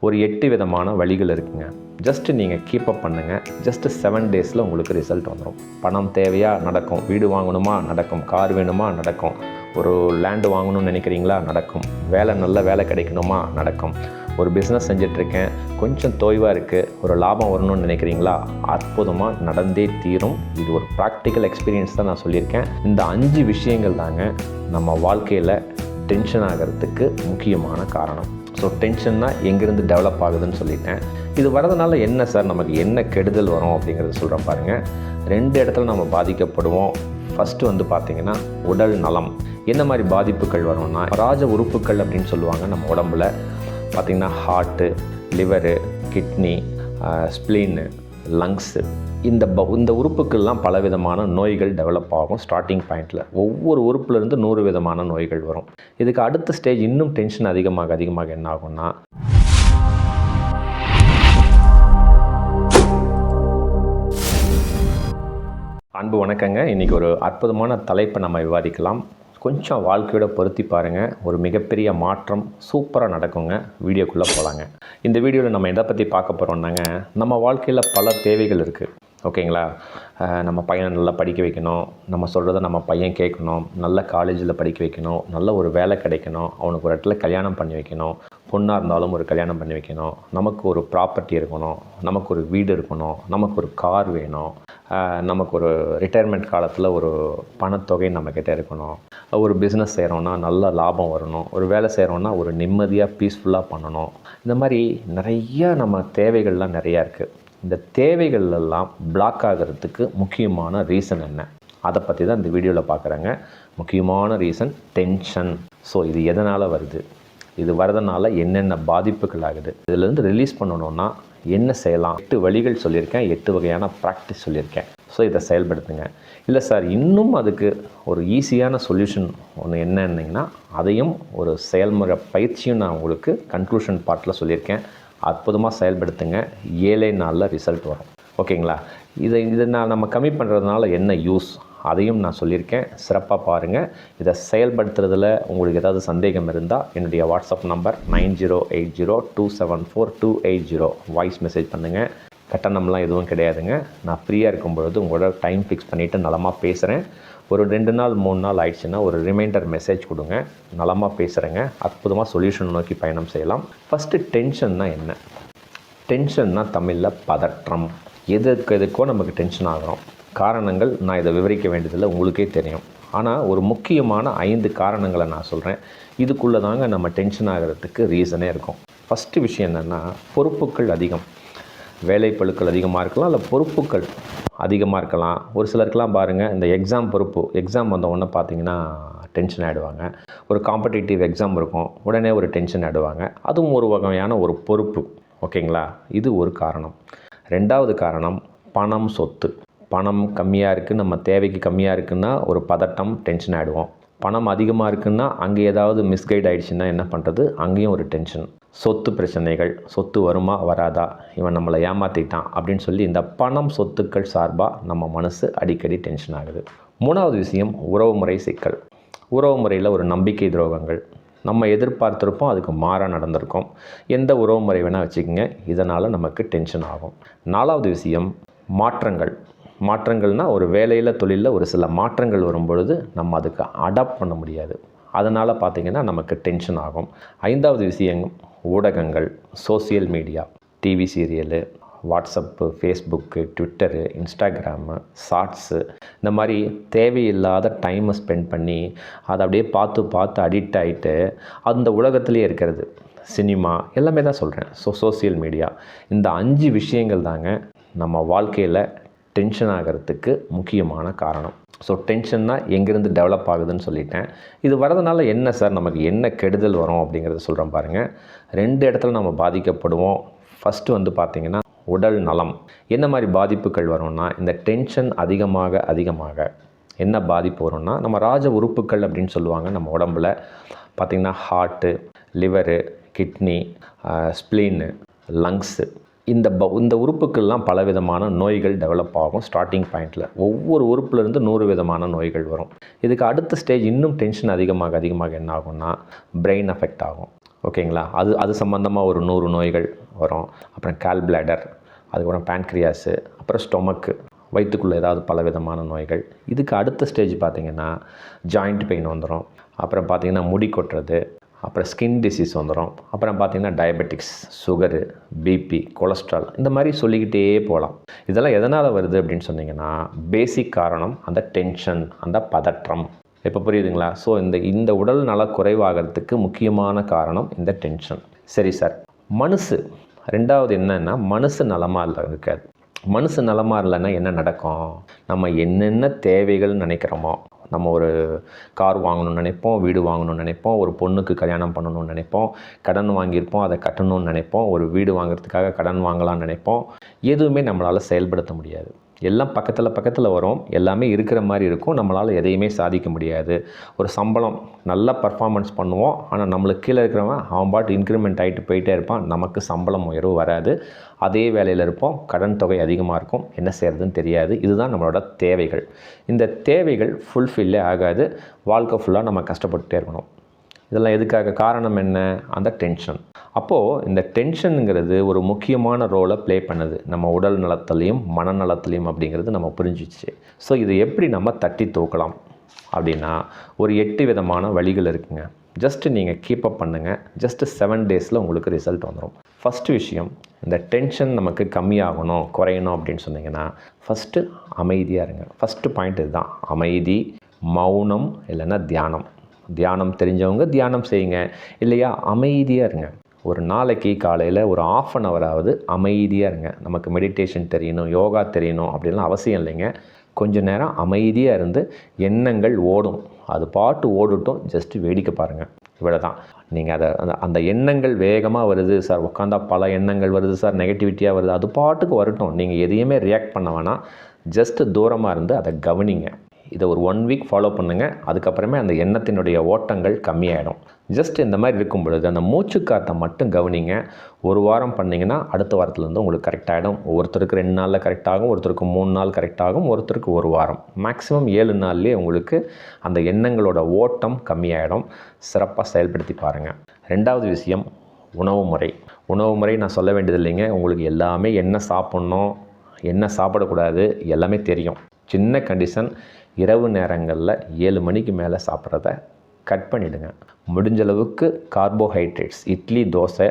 ஒரு எட்டு விதமான வழிகள் இருக்குங்க. ஜஸ்ட் நீங்கள் கீப்பப் பண்ணுங்கள் ஜஸ்ட் செவன் டேஸில் உங்களுக்கு ரிசல்ட் வந்துடும் பணம் தேவையா? நடக்கும். வீடு வாங்கணுமா? நடக்கும். கார் வேணுமா? நடக்கும். ஒரு லேண்டு வாங்கணும்னு நினைக்கிறீங்களா? நடக்கும். வேலை நல்ல வேலை கிடைக்கணுமா? நடக்கும். ஒரு பிஸ்னஸ் செஞ்சிட்ருக்கேன். கொஞ்சம் தோய்வாக இருக்குது ஒரு லாபம் வரணும்னு நினைக்கிறீங்களா? அற்புதமாக நடந்தே தீரும். இது ஒரு ப்ராக்டிக்கல் எக்ஸ்பீரியன்ஸ் தான் நான் சொல்லியிருக்கேன். இந்த அஞ்சு விஷயங்கள் தாங்க நம்ம வாழ்க்கையில் டென்ஷன் ஆகிறதுக்கு முக்கியமான காரணம். ஸோ டென்ஷன்னா எங்கேருந்து டெவலப் ஆகுதுன்னு சொல்லிட்டேன். இது வரதுனால என்ன சார் நமக்கு என்ன கெடுதல் வரும் அப்படிங்கிறத சொல்கிறேன் பாருங்கள் ரெண்டு இடத்துல நம்ம பாதிக்கப்படுவோம். ஃபஸ்ட்டு வந்து பார்த்திங்கன்னா உடல் நலம். என்ன மாதிரி பாதிப்புகள் வரும்னா ராஜ உறுப்புகள் அப்படின்னு சொல்லுவாங்க நம்ம உடம்புல. பார்த்திங்கன்னா heart liver kidney spleen lungs இந்த ப இந்த உறுப்புக்கெல்லாம் பலவிதமான நோய்கள் டெவலப் ஆகும் ஸ்டார்டிங் பாயிண்டில் ஒவ்வொரு உறுப்புலேருந்து நூறு விதமான நோய்கள் வரும். இதுக்கு அடுத்த ஸ்டேஜ் இன்னும் டென்ஷன் அதிகமாக அதிகமாக என்ன ஆகும்னா அன்பு வணக்கங்க. இன்றைக்கி ஒரு அற்புதமான தலைப்பை நம்ம விவாதிக்கலாம். கொஞ்சம் வாழ்க்கையோட பொருத்தி பாருங்கள் ஒரு மிகப்பெரிய மாற்றம் சூப்பராக நடக்குங்க. வீடியோக்குள்ளே போகலாங்க இந்த வீடியோவில் நம்ம எதை பற்றி பார்க்க போகிறோம்னாங்க நம்ம வாழ்க்கையில் பல தேவைகள் இருக்குது ஓகேங்களா? நம்ம பையனை நல்லா படிக்க வைக்கணும். நம்ம சொல்கிறத நம்ம பையன் கேட்கணும். நல்ல காலேஜில் படிக்க வைக்கணும். நல்ல ஒரு வேலை கிடைக்கணும். அவனுக்கு ஒரு இடத்துல கல்யாணம் பண்ணி வைக்கணும். பொண்ணாக இருந்தாலும் ஒரு கல்யாணம் பண்ணி வைக்கணும். நமக்கு ஒரு ப்ராப்பர்ட்டி இருக்கணும். நமக்கு ஒரு வீடு இருக்கணும். நமக்கு ஒரு கார் வேணும். நமக்கு ஒரு ரிட்டையர்மெண்ட் காலத்தில் ஒரு பணத்தொகை நம்மக்கிட்ட இருக்கணும். ஒரு பிஸ்னஸ் செய்கிறோன்னா நல்ல லாபம் வரணும். ஒரு வேலை செய்கிறோன்னா ஒரு நிம்மதியாக பீஸ்ஃபுல்லாக பண்ணணும். இந்த மாதிரி நிறையா நம்ம தேவைகள்லாம் நிறையா இருக்குது இந்த தேவைகள் எல்லாம் பிளாக் ஆகிறதுக்கு முக்கியமான ரீசன் என்ன? அதை பற்றி தான் இந்த வீடியோவில் பார்க்குறேங்க. முக்கியமான ரீசன் டென்ஷன் ஸோ இது எதனால் வருது? இது வரதுனால என்னென்ன பாதிப்புகள் ஆகுது? இதுலேருந்து ரிலீஸ் பண்ணணும்னா என்ன செய்யலாம்? எட்டு வழிகள் சொல்லியிருக்கேன். எட்டு வகையான ப்ராக்டிஸ் சொல்லியிருக்கேன். ஸோ இதை செயல்படுத்துங்க. இல்லை சார் இன்னும் அதுக்கு ஒரு ஈஸியான சொல்யூஷன் ஒன்று என்னன்னிங்கன்னா அதையும் ஒரு செயல்முறை பயிற்சியும் நான் உங்களுக்கு கன்க்ளூஷன் பார்ட்டில் சொல்லியிருக்கேன். அற்புதமாக செயல்படுத்துங்க. ஏழே நாளில் ரிசல்ட் வரும். ஓகேங்களா? இதை இதை நான் நம்ம கம்மி பண்ணுறதுனால என்ன யூஸ் அதையும் நான் சொல்லியிருக்கேன். சிறப்பாக பாருங்கள் இதை செயல்படுத்துறதுல உங்களுக்கு ஏதாவது சந்தேகம் இருந்தால் என்னுடைய WhatsApp number nine zero eight zero two seven four two eight zero. Voice message பண்ணுங்கள் கட்டணம்லாம் எதுவும் கிடையாதுங்க. நான் ஃப்ரீயாக இருக்கும் பொழுது உங்களோட டைம் ஃபிக்ஸ் பண்ணிவிட்டு நலமாக பேசுகிறேன் ஒரு ரெண்டு நாள் மூணு நாள் ஆயிடுச்சுன்னா ஒரு ரிமைண்டர் மெசேஜ் கொடுங்க. நலமாக பேசுகிறேங்க அற்புதமாக சொல்யூஷன் நோக்கி பயணம் செய்யலாம். ஃபஸ்ட்டு டென்ஷன்னா என்ன? டென்ஷன்னா தமிழில் பதற்றம். எதுக்கு எதுக்கோ நமக்கு டென்ஷன் ஆகிறோம். காரணங்கள் நான் இதை விவரிக்க வேண்டியதில்லை உங்களுக்கே தெரியும். ஆனால் ஒரு முக்கியமான ஐந்து காரணங்களை நான் சொல்கிறேன் இதுக்குள்ளே தாங்க நம்ம டென்ஷன் ஆகிறதுக்கு ரீசனே இருக்கும். ஃபஸ்ட்டு விஷயம் என்னென்னா பொறுப்புகள் அதிகம். வேலைப்பழுக்கள் அதிகமாக இருக்கலாம் இல்லை பொறுப்புகள் அதிகமாக இருக்கலாம். ஒரு சிலருக்கெலாம் பாருங்கள் இந்த எக்ஸாம் பொறுப்பு எக்ஸாம் வந்த உடனே பார்த்தீங்கன்னா டென்ஷன் ஆகிடுவாங்க ஒரு காம்படிட்டிவ் எக்ஸாம் இருக்கும் உடனே ஒரு டென்ஷன் ஆகிடுவாங்க அதுவும் ஒரு வகையான ஒரு பொறுப்பு ஓகேங்களா? இது ஒரு காரணம். ரெண்டாவது காரணம் பணம் சொத்து. பணம் கம்மியாக இருக்குது நம்ம தேவைக்கு கம்மியாக இருக்குன்னா ஒரு பதட்டம் டென்ஷன் ஆகிடுவோம் பணம் அதிகமாக இருக்குன்னா அங்கே ஏதாவது மிஸ்கைட் ஆகிடுச்சுன்னா என்ன பண்ணுறது அங்கேயும் ஒரு டென்ஷன் சொத்து பிரச்சனைகள் சொத்து வருமா வராதா? இவன் நம்மளை ஏமாற்றிட்டான் அப்படின்னு சொல்லி இந்த பணம் சொத்துக்கள் சார்பாக நம்ம மனசு அடிக்கடி டென்ஷன் ஆகுது. மூணாவது விஷயம் உறவுமுறை சிக்கல். உறவு முறையில் ஒரு நம்பிக்கை துரோகங்கள். நம்ம எதிர்பார்த்துருப்போம் அதுக்கு மாறாக நடந்திருக்கோம். எந்த உறவு முறை வேணால் வச்சுக்கோங்க இதனால் நமக்கு டென்ஷன் ஆகும். நாலாவது விஷயம் மாற்றங்கள். மாற்றங்கள்னால் ஒரு வேலையில் தொழிலில் ஒரு சில மாற்றங்கள் வரும்பொழுது நம்ம அதுக்கு அடாப்ட் பண்ண முடியாது. அதனால் பார்த்திங்கன்னா நமக்கு டென்ஷன் ஆகும். ஐந்தாவது விஷயம் ஊடகங்கள் social media TV serial WhatsApp Facebook Twitter Instagram shorts இந்த மாதிரி தேவையில்லாத டைமை ஸ்பெண்ட் பண்ணி அதை அப்படியே பார்த்து பார்த்து அடிக்ட் ஆகிட்டு அந்த உலகத்துலேயே இருக்கிறது. சினிமா எல்லாமே தான் சொல்கிறேன் ஸோ சோசியல் மீடியா இந்த அஞ்சு விஷயங்கள் தாங்க நம்ம வாழ்க்கையில் டென்ஷன் ஆகிறதுக்கு முக்கியமான காரணம். ஸோ டென்ஷன்னால் எங்கேருந்து டெவலப் ஆகுதுன்னு சொல்லிட்டேன். இது வரதுனால என்ன சார் நமக்கு என்ன கெடுதல் வரும் அப்படிங்கிறத சொல்கிறோம் பாருங்கள் ரெண்டு இடத்துல நம்ம பாதிக்கப்படுவோம். ஃபஸ்ட்டு வந்து பார்த்திங்கன்னா உடல் நலம். என்ன மாதிரி பாதிப்புகள் வரும்னா இந்த டென்ஷன் அதிகமாக அதிகமாக என்ன பாதிப்பு வரும்னா நம்ம ராஜ உறுப்புகள் அப்படின்னு சொல்லுவாங்க நம்ம உடம்புல. பார்த்திங்கன்னா heart liver kidney spleen lungs இந்த ப இந்த உறுப்புக்கெல்லாம் பலவிதமான நோய்கள் டெவலப் ஆகும். ஸ்டார்டிங் பாயிண்டில் ஒவ்வொரு உறுப்புலேருந்து நூறு விதமான நோய்கள் வரும். இதுக்கு அடுத்த ஸ்டேஜ் இன்னும் டென்ஷன் அதிகமாக அதிகமாக என்ன ஆகும்னா பிரெயின் அஃபெக்ட் ஆகும். ஓகேங்களா அது அது சம்மந்தமாக ஒரு நூறு நோய்கள் வரும். அப்புறம் கால் பிளாடர் அதுக்கப்புறம் பேன்க்ரியாஸு அப்புறம் ஸ்டொமக்கு வயிற்றுக்குள்ளே ஏதாவது பல விதமான நோய்கள். இதுக்கு அடுத்த ஸ்டேஜ் பார்த்திங்கன்னா ஜாயிண்ட் பெயின் வந்துடும் அப்புறம் பார்த்திங்கன்னா முடி கொட்டுறது அப்புறம் ஸ்கின் டிசீஸ் வந்துடும் அப்புறம் பார்த்திங்கன்னா டயபெட்டிக்ஸ் சுகரு பிபி கொலஸ்ட்ரால் இந்த மாதிரி சொல்லிக்கிட்டே போகலாம். இதெல்லாம் எதனால் வருது அப்படின்னு சொன்னிங்கன்னா பேசிக் காரணம் அந்த டென்ஷன் அந்த பதற்றம். இப்போ புரியுதுங்களா? ஸோ இந்த இந்த உடல் நல குறைவாகிறதுக்கு முக்கியமான காரணம் இந்த டென்ஷன் சரி சார் மனசு. ரெண்டாவது என்னன்னா மனசு நலமாக இல்லை இருக்காது. மனசு நலமாக இல்லைன்னா என்ன நடக்கும்? நம்ம என்னென்ன தேவைகள் நினைக்கிறோமோ நம்ம ஒரு கார் வாங்கணும்னு நினைப்போம் வீடு வாங்கணும்னு நினைப்போம் ஒரு பொண்ணுக்கு கல்யாணம் பண்ணணும்னு நினைப்போம் கடன் வாங்கியிருப்போம் அதை கட்டணும்னு நினைப்போம் ஒரு வீடு வாங்குறதுக்காக கடன் வாங்கலாம்னு நினைப்போம். எதுவுமே நம்மளால் செயல்படுத்த முடியாது. எல்லாம் பக்கத்தில் பக்கத்தில் வரும். எல்லாமே இருக்கிற மாதிரி இருக்கும். நம்மளால் எதையுமே சாதிக்க முடியாது. ஒரு சம்பளம் நல்லா பர்ஃபார்மன்ஸ் பண்ணுவோம். ஆனால் நம்மளுக்கு கீழே இருக்கிறவன் அவன் பாட்டு இன்க்ரிமெண்ட் ஆகிட்டு போயிட்டே இருப்பான். நமக்கு சம்பளம் உயர்வு வராது. அதே வேலையில் இருப்போம். கடன் தொகை அதிகமாக இருக்கும். என்ன செய்கிறதுன்னு தெரியாது. இதுதான் நம்மளோட தேவைகள். இந்த தேவைகள் ஃபுல்ஃபில்லே ஆகாது. வாழ்க்கை ஃபுல்லாக நம்ம கஷ்டப்பட்டுட்டே இருக்கணும். இதெல்லாம் எதுக்காக? காரணம் என்ன? அந்த டென்ஷன் அப்போது இந்த டென்ஷனுங்கிறது ஒரு முக்கியமான ரோலை ப்ளே பண்ணுது. நம்ம உடல் நலத்துலேயும் மனநலத்துலேயும் அப்படிங்கிறது நம்ம புரிஞ்சிச்சு. ஸோ இதை எப்படி நம்ம தட்டி தூக்கலாம்? அப்படின்னா ஒரு எட்டு விதமான வழிகள் இருக்குங்க. ஜஸ்ட்டு நீங்கள் கீப்பப் பண்ணுங்கள் ஜஸ்ட்டு செவன் டேஸில் உங்களுக்கு ரிசல்ட் வந்துடும் ஃபஸ்ட்டு விஷயம் இந்த டென்ஷன் நமக்கு கம்மியாகணும் குறையணும் அப்படின்னு சொன்னீங்கன்னா ஃபஸ்ட்டு அமைதியாக இருங்க. ஃபஸ்ட்டு பாயிண்ட் இதுதான். அமைதி மௌனம் இல்லைன்னா தியானம். தியானம் தெரிஞ்சவங்க தியானம் செய்யுங்க. இல்லையா? அமைதியாக இருங்க. ஒரு நாளைக்கு காலையில் ஒரு ஆஃப் அன் ஹவராவது அமைதியாக இருங்க. நமக்கு மெடிடேஷன் தெரியணும் யோகா தெரியணும் அப்படின்லாம் அவசியம் இல்லைங்க. கொஞ்சம் நேரம் அமைதியாக இருந்து எண்ணங்கள் ஓடும். அது பாட்டு ஓடட்டும். ஜஸ்ட்டு வேடிக்கை பாருங்கள் இவ்வளோ தான் நீங்கள் அதை அந்த அந்த எண்ணங்கள் வேகமாக வருது சார். உட்காந்தா பல எண்ணங்கள் வருது சார். நெகட்டிவிட்டியாக வருது. அது பாட்டுக்கு வரட்டும். நீங்கள் எதையுமே ரியாக்ட் பண்ண வேணாம். ஜஸ்ட்டு தூரமாக இருந்து அதை கவனிங்க. இதை ஒரு ஒன் வீக் ஃபாலோ பண்ணுங்கள் அதுக்கப்புறமே அந்த எண்ணத்தினுடைய ஓட்டங்கள் கம்மியாயிடும். ஜஸ்ட் இந்த மாதிரி இருக்கும் பொழுது அந்த மூச்சு காற்றை மட்டும் கவனிங்க. ஒரு வாரம் பண்ணிங்கன்னா அடுத்த வாரத்துலேருந்து உங்களுக்கு கரெக்டாகிடும் ஒருத்தருக்கு ரெண்டு நாளில் கரெக்டாகும் ஒருத்தருக்கு மூணு நாள் கரெக்டாகும் ஒருத்தருக்கு ஒரு வாரம். மேக்ஸிமம் ஏழு நாள்லேயே உங்களுக்கு அந்த எண்ணங்களோட ஓட்டம் கம்மியாயிடும். சிறப்பாக செயல்படுத்தி பாருங்கள் ரெண்டாவது விஷயம் உணவு முறை. உணவு முறை நான் சொல்ல வேண்டியது இல்லைங்க. உங்களுக்கு எல்லாமே என்ன சாப்பிட்ணும் என்ன சாப்பிடக்கூடாது எல்லாமே தெரியும். சின்ன கண்டிஷன் இரவு நேரங்களில் ஏழு மணிக்கு மேலே சாப்பிட்றத கட் பண்ணிவிடுங்க முடிஞ்ச அளவுக்கு கார்போஹைட்ரேட்ஸ் இட்லி தோசை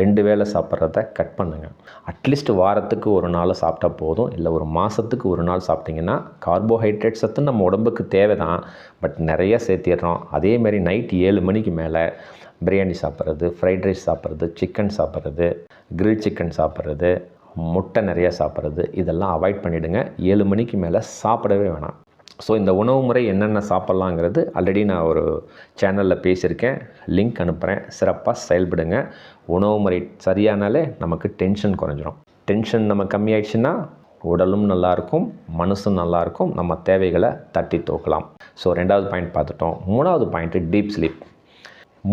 ரெண்டு வேளை சாப்பிட்றத கட் பண்ணுங்கள் அட்லீஸ்ட் வாரத்துக்கு ஒரு நாள் சாப்பிட்டா போதும். இல்லை ஒரு மாதத்துக்கு ஒரு நாள் சாப்பிட்டிங்கன்னா கார்போஹைட்ரேட் சத்து நம்ம உடம்புக்கு தேவை தான் பட் நிறையா சேர்த்திடுறோம். அதேமாரி நைட் ஏழு மணிக்கு மேலே பிரியாணி சாப்பிட்றது ஃப்ரைட் ரைஸ் சாப்பிட்றது சிக்கன் சாப்பிட்றது கிரில் சிக்கன் சாப்பிட்றது முட்டை நிறையா சாப்பிட்றது இதெல்லாம் அவாய்ட் பண்ணிவிடுங்க ஏழு மணிக்கு மேலே சாப்பிடவே வேணாம். ஸோ இந்த உணவு முறை என்னென்ன சாப்பிட்லாங்கிறது ஆல்ரெடி நான் ஒரு சேனலில் பேசியிருக்கேன். லிங்க் அனுப்புகிறேன் சிறப்பாக செயல்படுங்க. உணவு முறை சரியானாலே நமக்கு டென்ஷன் குறைஞ்சிரும். டென்ஷன் நம்ம கம்மியாயிடுச்சுன்னா உடலும் நல்லாயிருக்கும் மனசும் நல்லாயிருக்கும். நம்ம தேவைகளை தட்டி தூக்கலாம். ஸோ ரெண்டாவது பாயிண்ட் பார்த்துட்டோம். மூணாவது பாயிண்ட்டு டீப் ஸ்லீப்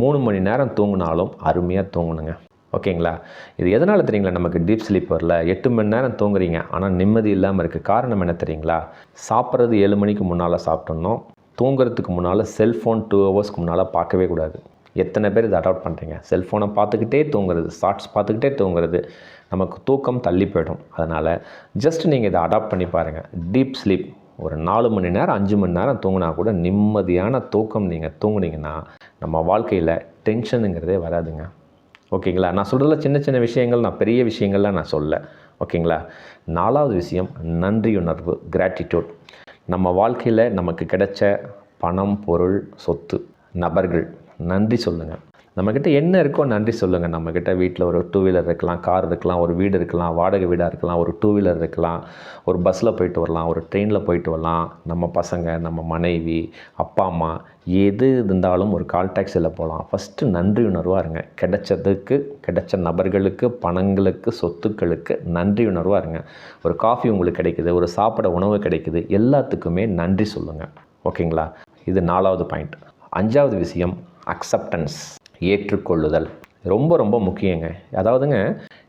மூணு மணி நேரம் தூங்கினாலும் அருமையாக தூங்கணுங்க. ஓகேங்களா? இது எதனால் தெரியுங்களா? நமக்கு டீப் ஸ்லீப் வரல எட்டு மணி நேரம் தூங்குறீங்க ஆனால் நிம்மதி இல்லாமல் இருக்குது காரணம் என்ன தெரியுங்களா? சாப்பிட்றது ஏழு மணிக்கு முன்னால் சாப்பிட்டோம் தூங்குறதுக்கு முன்னால் செல்ஃபோன் டூ ஹவர்ஸ்க்கு முன்னால் பார்க்கவே கூடாது. எத்தனை பேர் இதை அடாப்ட் பண்ணுறீங்க செல்ஃபோனை பார்த்துக்கிட்டே தூங்குறது ஷார்ட்ஸ் பார்த்துக்கிட்டே தூங்குறது நமக்கு தூக்கம் தள்ளி போயிடும். அதனால் ஜஸ்ட் நீங்கள் இதை அடாப்ட் பண்ணி பாருங்கள் டீப் ஸ்லீப் ஒரு நாலு மணி நேரம் அஞ்சு மணி நேரம் தூங்கினா கூட நிம்மதியான தூக்கம் நீங்கள் தூங்குனீங்கன்னா நம்ம வாழ்க்கையில் டென்ஷனுங்கிறதே வராதுங்க. ஓகேங்களா? நான் சொல்கிறதுல சின்ன சின்ன விஷயங்கள் நான் பெரிய விஷயங்கள்லாம் நான் சொல்ல. ஓகேங்களா? நாலாவது விஷயம் நன்றியுணர்வு கிராட்டிடியூட் நம்ம வாழ்க்கையில் நமக்கு கிடைச்ச பணம் பொருள் சொத்து நபர்கள். நன்றி சொல்லுங்கள் நம்மக்கிட்ட என்ன இருக்கோ நன்றி சொல்லுங்கள் நம்மக்கிட்ட வீட்டில் ஒரு டூ வீலர் இருக்கலாம் கார் இருக்கலாம் ஒரு வீடு இருக்கலாம் வாடகை வீடாக இருக்கலாம் ஒரு டூ வீலர் இருக்கலாம் ஒரு பஸ்ஸில் போயிட்டு வரலாம் ஒரு ட்ரெயினில் போயிட்டு வரலாம். நம்ம பசங்க நம்ம மனைவி அப்பா அம்மா எது இருந்தாலும் ஒரு கால் டாக்ஸியில் போகலாம் ஃபஸ்ட்டு நன்றி உணர்வாக இருங்க. கிடைச்சதுக்கு கிடைச்ச நபர்களுக்கு பணங்களுக்கு சொத்துக்களுக்கு நன்றி உணர்வாக இருங்க. ஒரு காஃபி உங்களுக்கு கிடைக்குது ஒரு சாப்பிட உணவு கிடைக்குது எல்லாத்துக்குமே நன்றி சொல்லுங்கள் ஓகேங்களா இது நாலாவது பாயிண்ட் அஞ்சாவது விஷயம் அக்செப்டன்ஸ் ஏற்றுக்கொள்ளுதல். ரொம்ப ரொம்ப முக்கியங்க. அதாவதுங்க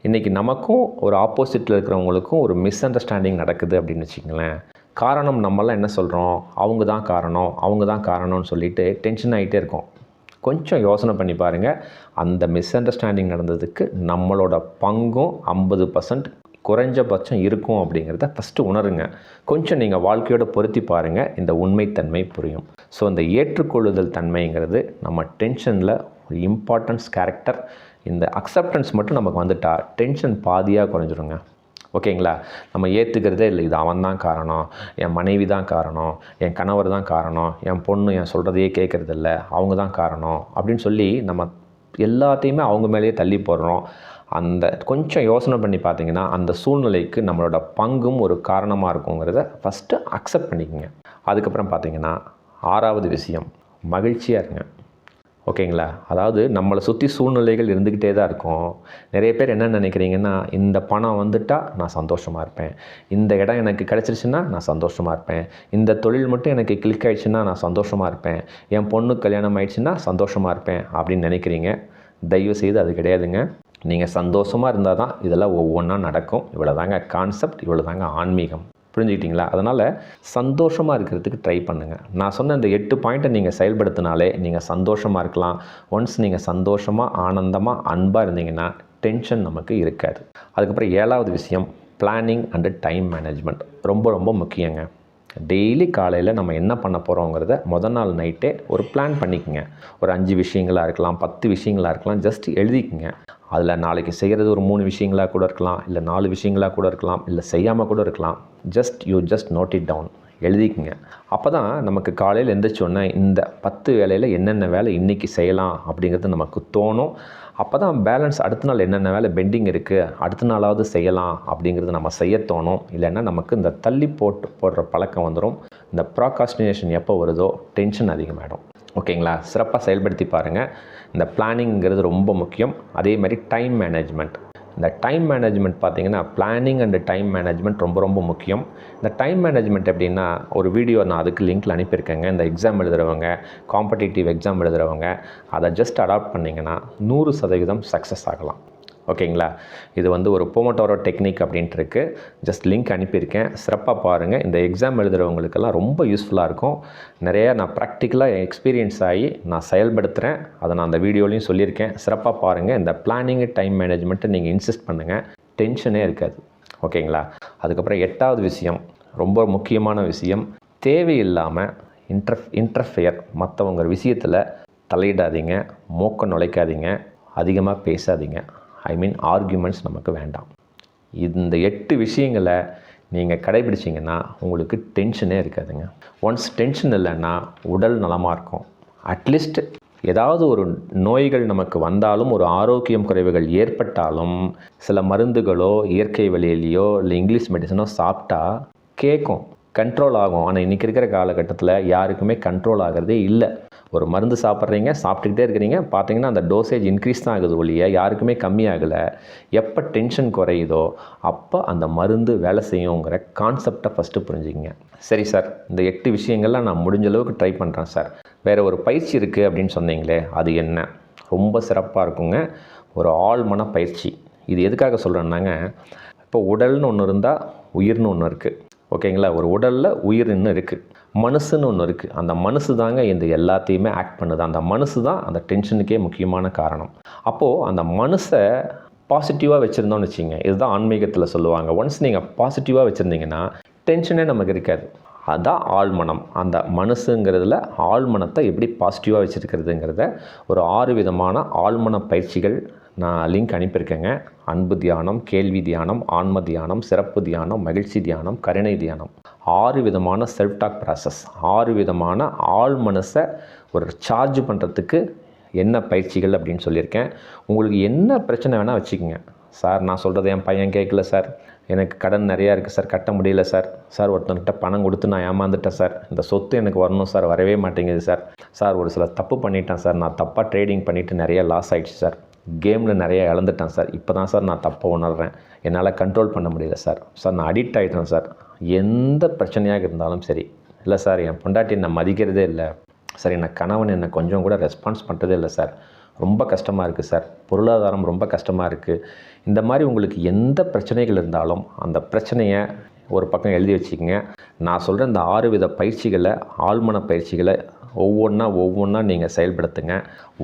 இன்றைக்கி நமக்கும் ஒரு ஆப்போசிட்டில் இருக்கிறவங்களுக்கும் ஒரு மிஸ் அண்டர்ஸ்டாண்டிங் நடக்குது அப்படின்னு வச்சுங்களேன் காரணம் நம்மளாம் என்ன சொல்கிறோம் அவங்க தான் காரணம் அவங்க தான் காரணம்னு சொல்லிட்டு டென்ஷன் ஆகிட்டே இருக்கோம். கொஞ்சம் யோசனை பண்ணி பாருங்கள் அந்த மிஸ் அண்டர்ஸ்டாண்டிங் நடந்ததுக்கு நம்மளோட பங்கும் ஐம்பது பர்சன்ட் குறைஞ்சபட்சம் இருக்கும் அப்படிங்கிறத ஃபஸ்ட்டு உணருங்க. கொஞ்சம் நீங்கள் வாழ்க்கையோட பொருத்தி பாருங்கள் இந்த உண்மைத்தன்மை புரியும். ஸோ இந்த ஏற்றுக்கொள்ளுதல் தன்மைங்கிறது நம்ம டென்ஷனில் ஒரு இம்பார்ட்டன்ஸ் கேரக்டர் இந்த அக்செப்டன்ஸ் மட்டும் நமக்கு வந்துட்டா டென்ஷன் பாதியாக குறைஞ்சிருங்க. ஓகேங்களா? நம்ம ஏற்றுக்கிறதே இல்லை. இது அவன் தான் காரணம் என் மனைவி தான் காரணம் என் கணவர் தான் காரணம் என் பொண்ணு என் சொல்கிறதையே கேட்குறதில்ல அவங்க தான் காரணம் அப்படின்னு சொல்லி நம்ம எல்லாத்தையுமே அவங்க மேலேயே தள்ளி போடுறோம். அந்த கொஞ்சம் யோசனை பண்ணி பார்த்தீங்கன்னா அந்த சூழ்நிலைக்கு நம்மளோட பங்கும் ஒரு காரணமாக இருக்குங்கிறத ஃபஸ்ட்டு அக்செப்ட் பண்ணிக்கோங்க. அதுக்கப்புறம் பார்த்தீங்கன்னா ஆறாவது விஷயம் மகிழ்ச்சியாக இருங்க. ஓகேங்களா? அதாவது நம்மளை சுற்றி சூழ்நிலைகள் இருந்துக்கிட்டே தான் இருக்கும். நிறைய பேர் என்ன நினைக்கிறீங்கன்னா இந்த பணம் வந்துட்டால் நான் சந்தோஷமாக இருப்பேன். இந்த இடம் எனக்கு கிடச்சிருச்சுன்னா நான் சந்தோஷமாக இருப்பேன். இந்த தொழில் மட்டும் எனக்கு கிளிக் ஆகிடுச்சுன்னா நான் சந்தோஷமாக இருப்பேன். என் பொண்ணு கல்யாணம் ஆயிடுச்சுன்னா சந்தோஷமாக இருப்பேன் அப்படின்னு நினைக்கிறீங்க. தயவு செய்து அது கிடையாதுங்க. நீங்கள் சந்தோஷமாக இருந்தால் தான் இதெல்லாம் ஒவ்வொன்றா நடக்கும். இவ்வளோ தாங்க கான்செப்ட் இவ்வளோ தாங்க ஆன்மீகம். புரிஞ்சுக்கிட்டீங்களா? அதனால் சந்தோஷமாக இருக்கிறதுக்கு ட்ரை பண்ணுங்கள் நான் சொன்ன இந்த எட்டு பாயிண்ட்டை நீங்கள் செயல்படுத்தினாலே நீங்கள் சந்தோஷமாக இருக்கலாம். ஒன்ஸ் நீங்கள் சந்தோஷமாக ஆனந்தமாக அன்பாக இருந்தீங்கன்னா டென்ஷன் நமக்கு இருக்காது. அதுக்கப்புறம் ஏழாவது விஷயம் பிளானிங் அண்டு டைம் மேனேஜ்மெண்ட் ரொம்ப ரொம்ப முக்கியங்க. டெய்லி காலையில் நம்ம என்ன பண்ண போகிறோங்கிறத முத நாள் நைட்டே ஒரு பிளான் பண்ணிக்கோங்க. ஒரு அஞ்சு விஷயங்களாக இருக்கலாம் பத்து விஷயங்களாக இருக்கலாம் ஜஸ்ட் எழுதிக்கங்க. அதில் நாளைக்கு செய்கிறது ஒரு மூணு விஷயங்களாக கூட இருக்கலாம் இல்லை நாலு விஷயங்களாக கூட இருக்கலாம் இல்லை செய்யாமல் கூட இருக்கலாம். Just you just note it down எழுதிக்கங்க. அப்போ தான் நமக்கு காலையில் எந்திரிச்சோன்னே இந்த பத்து வேலையில் என்னென்ன வேலை இன்றைக்கி செய்யலாம் அப்படிங்கிறது நமக்கு தோணும். அப்போ தான் பேலன்ஸ் அடுத்த நாள் என்னென்ன வேலை பெண்டிங் இருக்குது அடுத்த நாளாவது செய்யலாம் அப்படிங்கிறது நம்ம செய்ய தோணும். இல்லைன்னா நமக்கு இந்த தள்ளி போட்டு போடுற பழக்கம் வந்துடும் இந்த ப்ராகாஸ்டினேஷன் எப்போ வருதோ டென்ஷன் அதிகமாகிடும் ஓகேங்களா? சிறப்பாக செயல்படுத்தி பாருங்கள் இந்த பிளானிங்கிறது ரொம்ப முக்கியம். அதே மாதிரி டைம் மேனேஜ்மெண்ட் இந்த டைம் மேனேஜ்மெண்ட் பார்த்தீங்கன்னா பிளானிங் அண்ட் டைம் மேனேஜ்மெண்ட் ரொம்ப ரொம்ப முக்கியம். இந்த டைம் மேனேஜ்மெண்ட் எப்படின்னா ஒரு வீடியோ நான் அதுக்கு லிங்க்கில் அனுப்பியிருக்கேங்க. இந்த எக்ஸாம் எழுதுகிறவங்க காம்படிட்டிவ் எக்ஸாம் எழுதுகிறவங்க அதை ஜஸ்ட் அடாப்ட் பண்ணிங்கன்னா நூறு சதவீதம் சக்ஸஸ் ஆகலாம். ஓகேங்களா? இது வந்து ஒரு போமோட்டோரோ டெக்னிக் அப்படின்ட்டு இருக்குது ஜஸ்ட் லிங்க் அனுப்பியிருக்கேன். சிறப்பாக பாருங்கள் இந்த எக்ஸாம் எழுதுகிறவங்களுக்கெல்லாம் ரொம்ப யூஸ்ஃபுல்லாக இருக்கும். நிறையா நான் ப்ராக்டிக்கலாக எக்ஸ்பீரியன்ஸ் ஆகி நான் செயல்படுத்துகிறேன் அதை நான் அந்த வீடியோலையும் சொல்லியிருக்கேன். சிறப்பாக பாருங்கள் இந்த பிளானிங்கு டைம் மேனேஜ்மெண்ட்டை நீங்கள் இன்சிஸ்ட் பண்ணுங்கள் டென்ஷனே இருக்காது. ஓகேங்களா? அதுக்கப்புறம் எட்டாவது விஷயம். ரொம்ப முக்கியமான விஷயம். தேவையில்லாமல் இன்டர் இன்டர்ஃபியர் மற்றவங்க விஷயத்தில் தலையிடாதீங்க. மூக்கம் நுழைக்காதீங்க. அதிகமாக பேசாதீங்க. ஐ மீன் ஆர்கியூமெண்ட்ஸ் நமக்கு வேண்டாம். இந்த எட்டு விஷயங்களை நீங்கள் கடைபிடிச்சிங்கன்னா உங்களுக்கு டென்ஷனே இருக்காதுங்க. ஒன்ஸ் டென்ஷன் இல்லைன்னா உடல் நலமாக இருக்கும். அட்லீஸ்ட் ஏதாவது ஒரு நோய்கள் நமக்கு வந்தாலும் ஒரு ஆரோக்கியம் குறைவுகள் ஏற்பட்டாலும் சில மருந்துகளோ இயற்கை வழியிலையோ இல்லை இங்கிலீஷ் மெடிசனோ சாப்பிட்டா கேட்கும். கண்ட்ரோல் ஆகும். ஆனால் இன்றைக்கி இருக்கிற காலகட்டத்தில் யாருக்குமே கண்ட்ரோல் ஆகிறதே இல்லை. ஒரு மருந்து சாப்பிட்றீங்க சாப்பிட்டுக்கிட்டே இருக்கிறீங்க பார்த்தீங்கன்னா அந்த டோசேஜ் இன்க்ரீஸ் தான் ஆகுது ஒழிய யாருக்குமே கம்மியாகலை. எப்போ டென்ஷன் குறையுதோ அப்போ அந்த மருந்து வேலை செய்யுங்கிற கான்செப்டை ஃபஸ்ட்டு புரிஞ்சுக்கிங்க. சரி சார் இந்த எட்டு விஷயங்கள்லாம் நான் முடிஞ்ச அளவுக்கு ட்ரை பண்ணுறேன் சார் வேறு ஒரு பயிற்சி இருக்குது அப்படின்னு சொன்னீங்களே அது என்ன? ரொம்ப சிறப்பாக இருக்குங்க. ஒரு ஆழ்மன பயிற்சி. இது எதுக்காக சொல்கிறேன்னாங்க இப்போ உடல்னு ஒன்று இருந்தால் உயிர்னு ஒன்று இருக்குது ஓகேங்களா? ஒரு உடலில் உயிர்னு இருக்குது மனசுன்னு ஒன்று இருக்குது அந்த மனசு தாங்க இந்த எல்லாத்தையுமே ஆக்ட் பண்ணுது. அந்த மனசு தான் அந்த டென்ஷனுக்கே முக்கியமான காரணம். அப்போது அந்த மனசை பாசிட்டிவாக வச்சுருந்தோம்னு வச்சுங்க இதுதான் ஆன்மீகத்தில் சொல்லுவாங்க. ஒன்ஸ் நீங்கள் பாசிட்டிவாக வச்சுருந்தீங்கன்னா டென்ஷனே நமக்கு இருக்காது. அதுதான் ஆழ்மனம். அந்த மனசுங்கிறதுல ஆழ்மனத்தை எப்படி பாசிட்டிவாக வச்சுருக்கிறதுங்கிறத ஒரு ஆறு விதமான ஆழ்மன பயிற்சிகள் நான் லிங்க் அனுப்பியிருக்கேங்க. அன்பு தியானம் கேள்வி தியானம் ஆன்ம தியானம் சிறப்பு தியானம் மகிழ்ச்சி தியானம் கருணை தியானம். ஆறு விதமான செல்ஃப் டாக் ப்ராசஸ் ஆறு விதமான ஆள் மனசை ஒரு சார்ஜ் பண்ணுறதுக்கு என்ன பயிற்சிகள் அப்படின்னு சொல்லியிருக்கேன். உங்களுக்கு என்ன பிரச்சனை வேணால் வச்சுக்கோங்க. சார் நான் சொல்கிறது என் பையன் கேட்கல சார். எனக்கு கடன் நிறையா இருக்குது சார். கட்ட முடியல சார். சார் ஒருத்தன்கிட்ட பணம் கொடுத்து நான் ஏமாந்துட்டேன் சார். இந்த சொத்து எனக்கு வரணும் சார். வரவே மாட்டேங்குது சார். சார் ஒரு சில தப்பு பண்ணிட்டேன் சார். நான் தப்பாக ட்ரேடிங் பண்ணிவிட்டு நிறைய லாஸ் ஆகிடுச்சு சார். கேமில் நிறைய இழந்துட்டேன் சார். இப்போ தான் சார் நான் தப்பை உணர்றேன். என்னால் கண்ட்ரோல் பண்ண முடியல சார். சார் நான் அடிக்ட் ஆகிட்டேன் சார். எந்த பிரச்சனையாக இருந்தாலும் சரி. இல்லை சார் என் பொண்டாட்டி என்னை மதிக்கிறதே இல்லை. சார் என்னை கணவன் என்னை கொஞ்சம் கூட ரெஸ்பான்ஸ் பண்ணுறதே இல்லை சார். ரொம்ப கஷ்டமாக இருக்குது சார். பொருளாதாரம் ரொம்ப கஷ்டமாக இருக்குது இந்த மாதிரி உங்களுக்கு எந்த பிரச்சனைகள் இருந்தாலும் அந்த பிரச்சனையை ஒரு பக்கம் எழுதி வச்சுக்கோங்க. நான் சொல்கிற இந்த ஆறு வித பயிற்சிகளை ஆழ்மன பயிற்சிகளை ஒவ்வொன்றா ஒவ்வொன்றா நீங்கள் செயல்படுத்துங்க.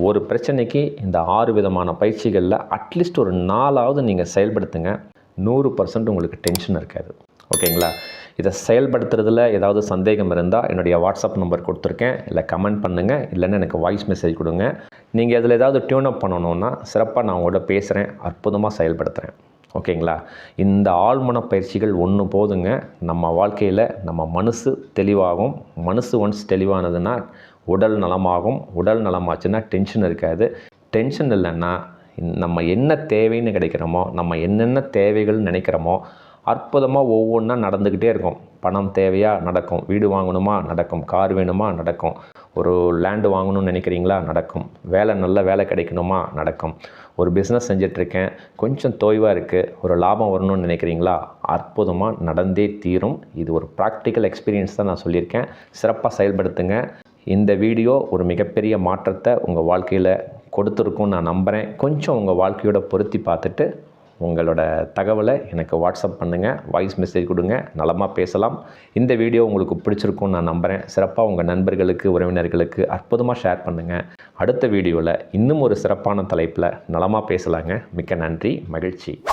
ஒரு பிரச்சனைக்கு இந்த ஆறு விதமான பயிற்சிகளில் அட்லீஸ்ட் ஒரு நாலாவது நீங்கள் செயல்படுத்துங்க. நூறு பர்சன்ட் உங்களுக்கு டென்ஷன் இருக்காது. ஓகேங்களா? இதை செயல்படுத்துறதுல ஏதாவது சந்தேகம் இருந்தால் என்னுடைய வாட்ஸ்அப் நம்பர் கொடுத்துருக்கேன். இல்லை கமெண்ட் பண்ணுங்கள் இல்லைன்னா எனக்கு வாய்ஸ் மெசேஜ் கொடுங்க. நீங்கள் இதில் ஏதாவது டியூன் அப் பண்ணணுன்னா சிறப்பாக நான் உங்களோட பேசுகிறேன். அற்புதமாக செயல்படுத்துகிறேன். ஓகேங்களா? இந்த ஆழ்மன பயிற்சிகள் ஒன்று போதுங்க. நம்ம வாழ்க்கையில் நம்ம மனசு தெளிவாகும். மனசு ஒன்ஸ் தெளிவானதுன்னா உடல் நலமாகும். உடல் நலமாச்சுன்னா டென்ஷன் இருக்காது. டென்ஷன் இல்லைன்னா நம்ம என்ன தேவைன்னு கிடைக்கிறோமோ நம்ம என்னென்ன தேவைகள் நினைக்கிறோமோ அற்புதமாக ஒவ்வொன்றா நடந்துக்கிட்டே இருக்கும். பணம் தேவையா? நடக்கும். வீடு வாங்கணுமா? நடக்கும். கார் வேணுமா? நடக்கும். ஒரு லேண்டு வாங்கணும்னு நினைக்கிறீங்களா? நடக்கும். வேலை நல்ல வேலை கிடைக்கணுமா? நடக்கும். ஒரு பிஸ்னஸ் செஞ்சிட்ருக்கேன். கொஞ்சம் தோய்வாக இருக்குது ஒரு லாபம் வரணும்னு நினைக்கிறீங்களா? அற்புதமாக நடந்தே தீரும். இது ஒரு ப்ராக்டிக்கல் எக்ஸ்பீரியன்ஸ் தான் நான் சொல்லியிருக்கேன். சிறப்பாக செயல்படுத்துங்க. இந்த வீடியோ ஒரு மிகப்பெரிய மாற்றத்தை உங்கள் வாழ்க்கையில் கொடுத்துருக்கும்னு நான் நம்புகிறேன் கொஞ்சம் உங்கள் வாழ்க்கையோட பொருத்தி பார்த்துட்டு உங்களோட தகவலை எனக்கு வாட்ஸ்அப் பண்ணுங்கள் வாய்ஸ் மெசேஜ் கொடுங்க நலமாக பேசலாம். இந்த வீடியோ உங்களுக்கு பிடிச்சிருக்கும்னு நான் நம்புகிறேன் சிறப்பாக உங்கள் நண்பர்களுக்கு உறவினர்களுக்கு அற்புதமாக ஷேர் பண்ணுங்கள் அடுத்த வீடியோவில் இன்னும் ஒரு சிறப்பான தலைப்பில் நலமாக பேசலாங்க. மிக்க நன்றி மகிழ்ச்சி.